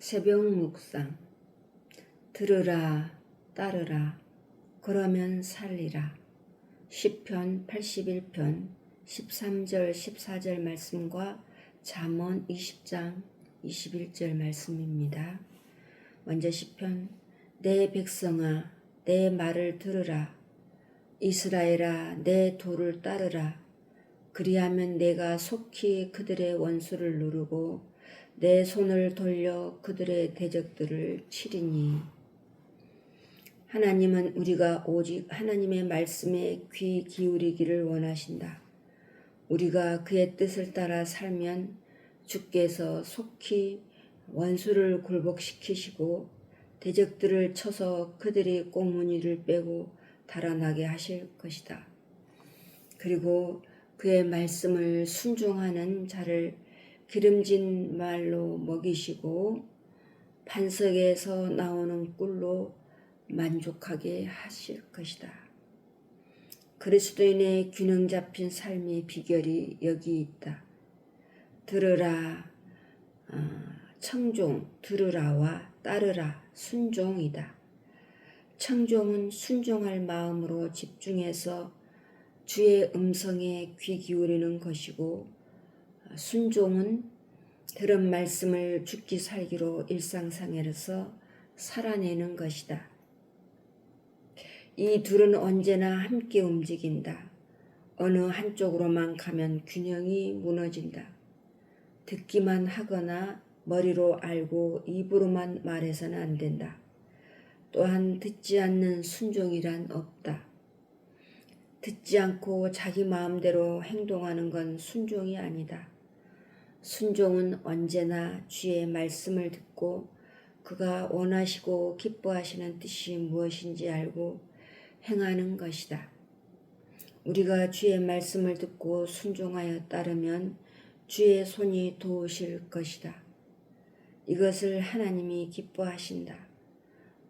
새벽 묵상. 들으라 따르라. 그러면 살리라. 시편 81편 13절 14절 말씀과 잠언 20장 21절 말씀입니다. 먼저 시편. 내 백성아 내 말을 들으라. 이스라엘아 내 도를 따르라. 그리하면 내가 속히 그들의 원수를 누르고 내 손을 돌려 그들의 대적들을 치리니 하나님은 우리가 오직 하나님의 말씀에 귀 기울이기를 원하신다. 우리가 그의 뜻을 따라 살면 주께서 속히 원수를 굴복시키시고 대적들을 쳐서 그들이 꽁무니를 빼고 달아나게 하실 것이다. 그리고 그의 말씀을 순종하는 자를 기름진 말로 먹이시고 반석에서 나오는 꿀로 만족하게 하실 것이다. 그리스도인의 균형 잡힌 삶의 비결이 여기 있다. 들으라, 어, 청종, 들으라와 따르라, 순종이다. 청종은 순종할 마음으로 집중해서 주의 음성에 귀 기울이는 것이고, 순종은 들은 말씀을 죽기 살기로 일상생활에서 살아내는 것이다. 이 둘은 언제나 함께 움직인다. 어느 한쪽으로만 가면 균형이 무너진다. 듣기만 하거나 머리로 알고 입으로만 말해서는 안 된다. 또한 듣지 않는 순종이란 없다. 듣지 않고 자기 마음대로 행동하는 건 순종이 아니다. 순종은 언제나 주의 말씀을 듣고 그가 원하시고 기뻐하시는 뜻이 무엇인지 알고 행하는 것이다. 우리가 주의 말씀을 듣고 순종하여 따르면 주의 손이 도우실 것이다. 이것을 하나님이 기뻐하신다.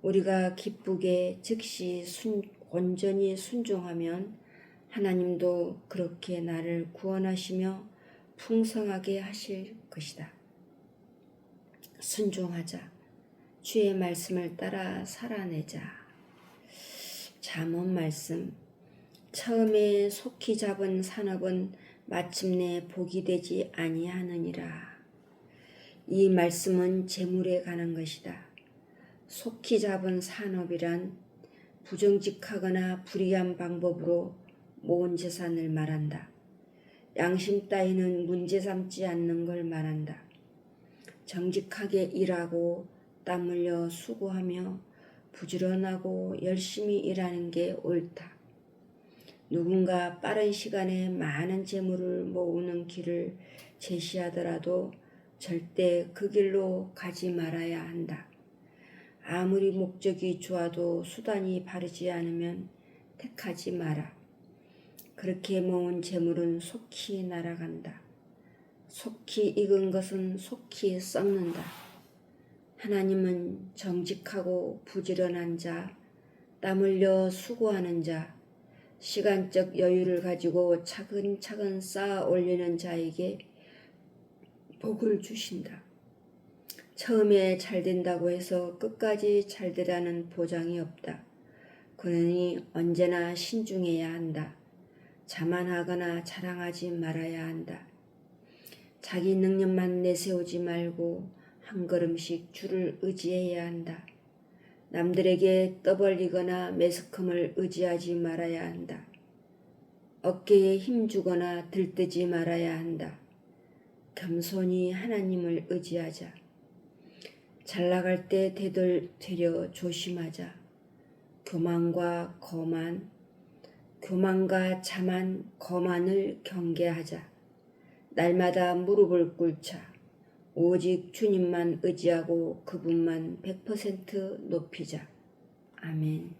우리가 기쁘게 즉시 순, 온전히 순종하면 하나님도 그렇게 나를 구원하시며 풍성하게 하실 것이다. 순종하자. 주의 말씀을 따라 살아내자. 잠언 말씀. 처음에 속히 잡은 산업은 마침내 복이 되지 아니하느니라. 이 말씀은 재물에 관한 것이다. 속히 잡은 산업이란 부정직하거나 불의한 방법으로 모은 재산을 말한다. 양심 따위는 문제 삼지 않는 걸 말한다. 정직하게 일하고 땀 흘려 수고하며 부지런하고 열심히 일하는 게 옳다. 누군가 빠른 시간에 많은 재물을 모으는 길을 제시하더라도 절대 그 길로 가지 말아야 한다. 아무리 목적이 좋아도 수단이 바르지 않으면 택하지 마라. 그렇게 모은 재물은 속히 날아간다. 속히 익은 것은 속히 썩는다. 하나님은 정직하고 부지런한 자, 땀 흘려 수고하는 자, 시간적 여유를 가지고 차근차근 쌓아 올리는 자에게 복을 주신다. 처음에 잘 된다고 해서 끝까지 잘 되라는 보장이 없다. 그러니 언제나 신중해야 한다. 자만하거나 자랑하지 말아야 한다. 자기 능력만 내세우지 말고 한 걸음씩 주를 의지해야 한다. 남들에게 떠벌리거나 매스컴을 의지하지 말아야 한다. 어깨에 힘주거나 들뜨지 말아야 한다. 겸손히 하나님을 의지하자. 잘 나갈 때 되돌 되려 조심하자. 교만과 거만, 교만과 자만, 거만을 경계하자. 날마다 무릎을 꿇자. 오직 주님만 의지하고 그분만 100% 높이자. 아멘.